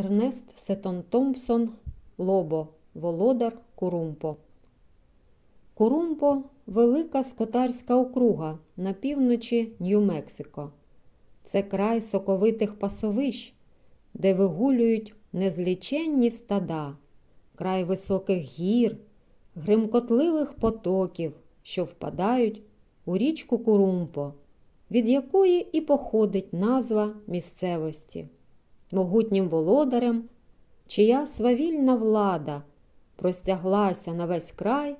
Ернест Сетон Томпсон Лобо Володар Курумпо. Курумпо велика скотарська округа на півночі Нью-Мексико. Це край соковитих пасовищ, де вигулюють незліченні стада, край високих гір, гримкотливих потоків, що впадають у річку Курумпо, від якої і походить назва місцевості могутнім володарем, чия свавільна влада простяглася на весь край,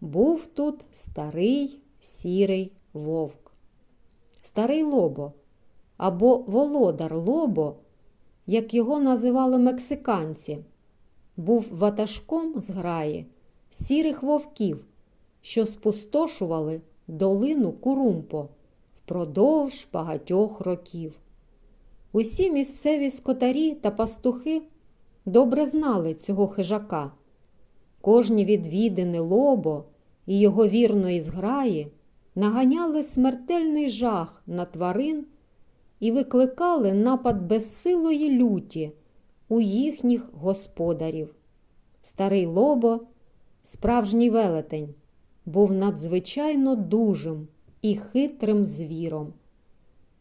був тут старий сірий вовк. Старий лобо або володар лобо, як його називали мексиканці, був ватажком з граї сірих вовків, що спустошували долину Курумпо впродовж багатьох років. Усі місцеві скотарі та пастухи добре знали цього хижака. Кожні відвідини лобо і його вірної зграї наганяли смертельний жах на тварин і викликали напад безсилої люті у їхніх господарів. Старий лобо, справжній велетень, був надзвичайно дужим і хитрим звіром.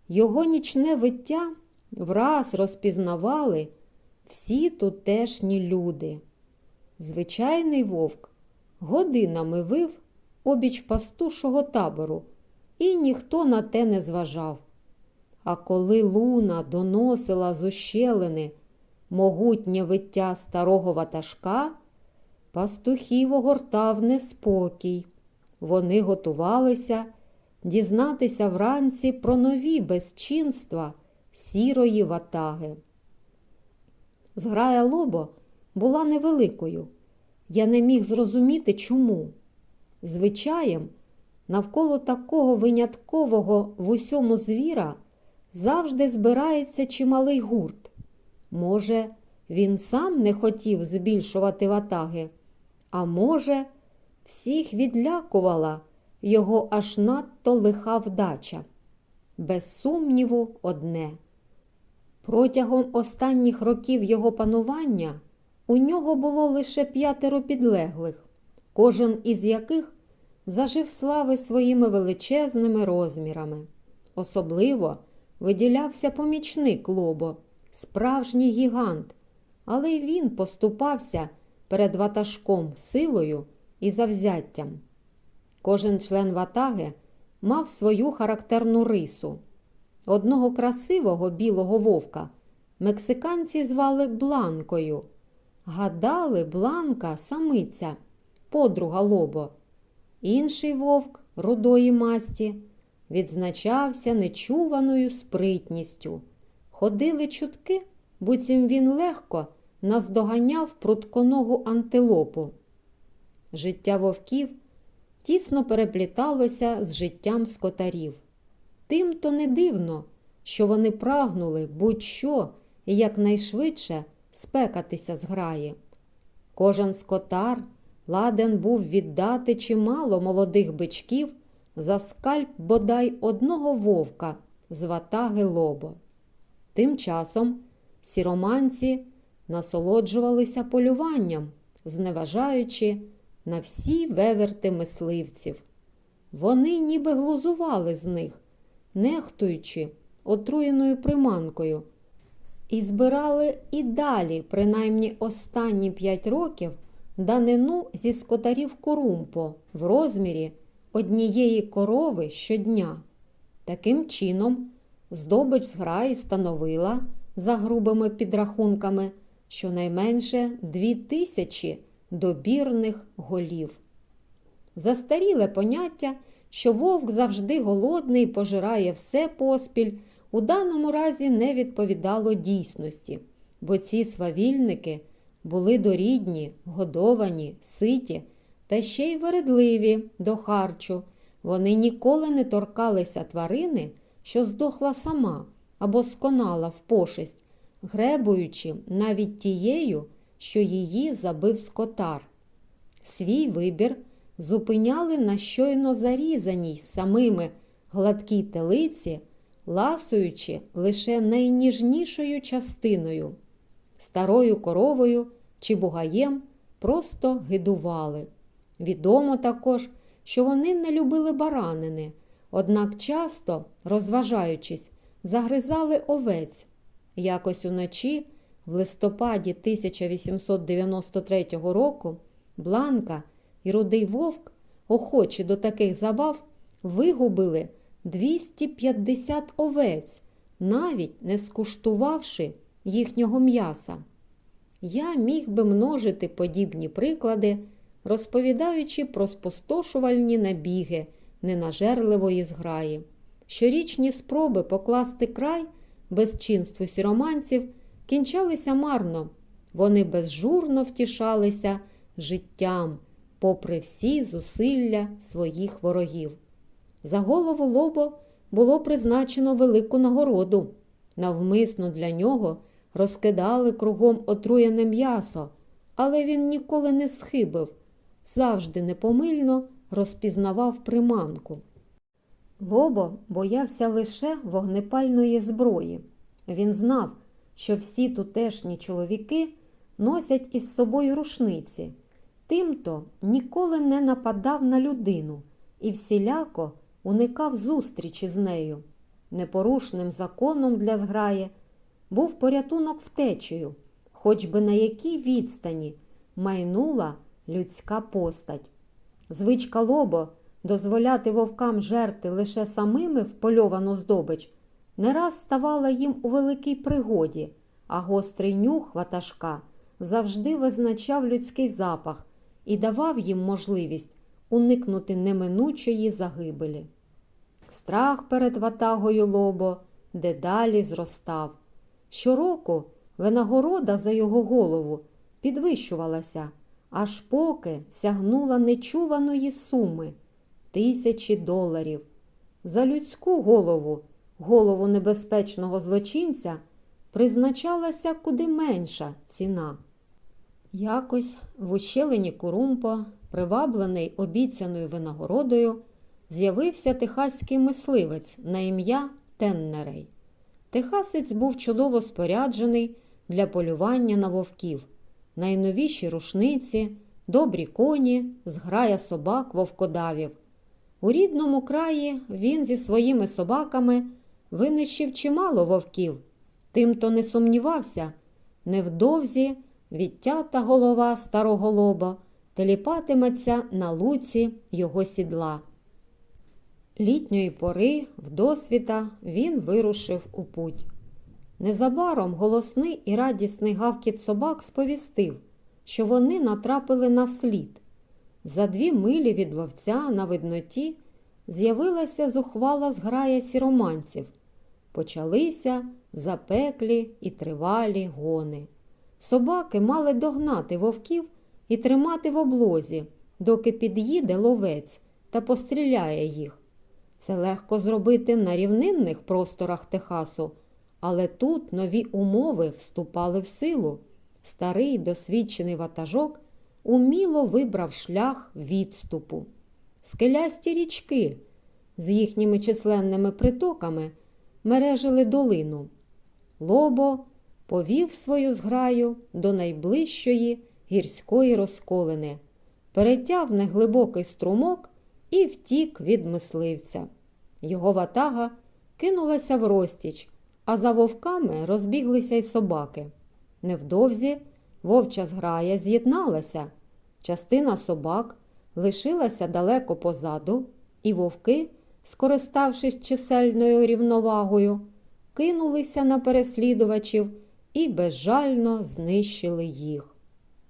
Його нічне виття враз розпізнавали всі тутешні люди. Звичайний вовк годинами вив обіч пастушого табору, і ніхто на те не зважав. А коли луна доносила з ущелини могутнє виття старого ватажка, пастухів огортав неспокій. Вони готувалися дізнатися вранці про нові безчинства сірої ватаги. Зграя лобо була невеликою. Я не міг зрозуміти, чому. Звичаєм, навколо такого виняткового в усьому звіра завжди збирається чималий гурт. Може, він сам не хотів збільшувати ватаги, а може, всіх відлякувала його аж надто лиха вдача. Без сумніву, одне. Протягом останніх років його панування у нього було лише п'ятеро підлеглих, кожен із яких зажив слави своїми величезними розмірами. Особливо виділявся помічник Лобо, справжній гігант, але й він поступався перед ватажком силою і завзяттям. Кожен член ватаги мав свою характерну рису. Одного красивого білого вовка мексиканці звали Бланкою. Гадали, Бланка самиця, подруга лобо. Інший вовк рудої масті відзначався нечуваною спритністю. Ходили чутки, буцім він легко наздоганяв прутконогу антилопу. Життя вовків тісно перепліталося з життям скотарів. Тим то не дивно, що вони прагнули будь-що і якнайшвидше спекатися з граї. Кожен скотар ладен був віддати чимало молодих бичків за скальп бодай одного вовка з ватаги лобо. Тим часом сіроманці насолоджувалися полюванням, зневажаючи на всі веверти мисливців. Вони ніби глузували з них, нехтуючи отруєною приманкою, і збирали і далі, принаймні останні п'ять років, данину зі скотарів корумпо в розмірі однієї корови щодня. Таким чином, здобич зграї становила за грубими підрахунками щонайменше дві тисячі добірних голів. Застаріле поняття, що вовк завжди голодний і пожирає все поспіль, у даному разі не відповідало дійсності, бо ці свавільники були дорідні, годовані, ситі та ще й вередливі до харчу. Вони ніколи не торкалися тварини, що здохла сама або сконала в пошесть, гребуючи навіть тією, що її забив скотар. Свій вибір зупиняли на щойно зарізаній самими гладкій телиці, ласуючи лише найніжнішою частиною. старою коровою чи бугаєм просто гидували. Відомо також, що вони не любили баранини, однак часто, розважаючись, загризали овець. Якось уночі, в листопаді 1893 року, Бланка і Рудий Вовк, охочі до таких забав, вигубили 250 овець, навіть не скуштувавши їхнього м'яса. Я міг би множити подібні приклади, розповідаючи про спустошувальні набіги ненажерливої зграї. Щорічні спроби покласти край безчинству сіроманців кінчалися марно. Вони безжурно втішалися життям, попри всі зусилля своїх ворогів. За голову лобо було призначено велику нагороду. Навмисно для нього розкидали кругом отруєне м'ясо, але він ніколи не схибив, завжди непомильно розпізнавав приманку. Лобо боявся лише вогнепальної зброї. Він знав, що всі тутешні чоловіки носять із собою рушниці, тимто ніколи не нападав на людину і всіляко уникав зустрічі з нею. Непорушним законом для зграї був порятунок втечею, хоч би на якій відстані майнула людська постать. Звичка лобо дозволяти вовкам жерти лише самими впольовану здобич не раз ставала їм у великій пригоді, а гострий нюх ватажка завжди визначав людський запах і давав їм можливість уникнути неминучої загибелі. Страх перед ватагою лобо дедалі зростав. Щороку винагорода за його голову підвищувалася, аж поки сягнула нечуваної суми тисячі доларів. За людську голову, голову небезпечного злочинця, призначалася куди менша ціна. Якось в ущелині Курумпо, приваблений обіцяною винагородою, з'явився техаський мисливець на ім'я Теннерей. Техасець був чудово споряджений для полювання на вовків, найновіші рушниці, добрі коні, зграя собак вовкодавів. У рідному краї він зі своїми собаками винищив чимало вовків, тимто не сумнівався, невдовзі відтята голова старого лоба теліпатиметься на луці його сідла. Літньої пори, вдосвіта, він вирушив у путь. Незабаром голосний і радісний гавкіт собак сповістив, що вони натрапили на слід. За дві милі від ловця на видноті з'явилася зухвала зграя сіроманців. Почалися запеклі і тривалі гони. Собаки мали догнати вовків і тримати в облозі, доки під'їде ловець та постріляє їх. Це легко зробити на рівнинних просторах Техасу, але тут нові умови вступали в силу. Старий досвідчений ватажок уміло вибрав шлях відступу. Скелясті річки з їхніми численними притоками мережили долину. Лобо повів свою зграю до найближчої гірської розколини, перетяв неглибокий струмок і втік від мисливця. Його ватага кинулася в розтіч, а за вовками розбіглися й собаки. Невдовзі вовча зграя з'єдналася. Частина собак лишилася далеко позаду, і вовки, скориставшись чисельною рівновагою, кинулися на переслідувачів і безжально знищили їх.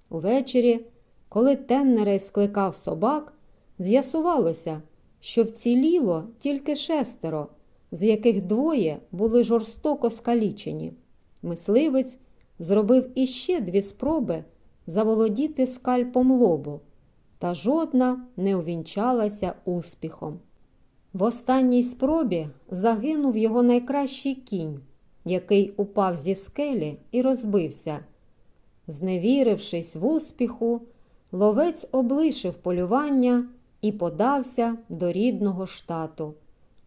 Увечері, коли Теннерей скликав собак, з'ясувалося, що вціліло тільки шестеро, з яких двоє були жорстоко скалічені. Мисливець зробив іще дві спроби заволодіти скальпом лобу, та жодна не увінчалася успіхом. В останній спробі загинув його найкращий кінь, який упав зі скелі і розбився. Зневірившись в успіху, ловець облишив полювання і подався до рідного штату,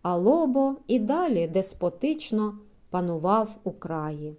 а лобо і далі деспотично панував у краї.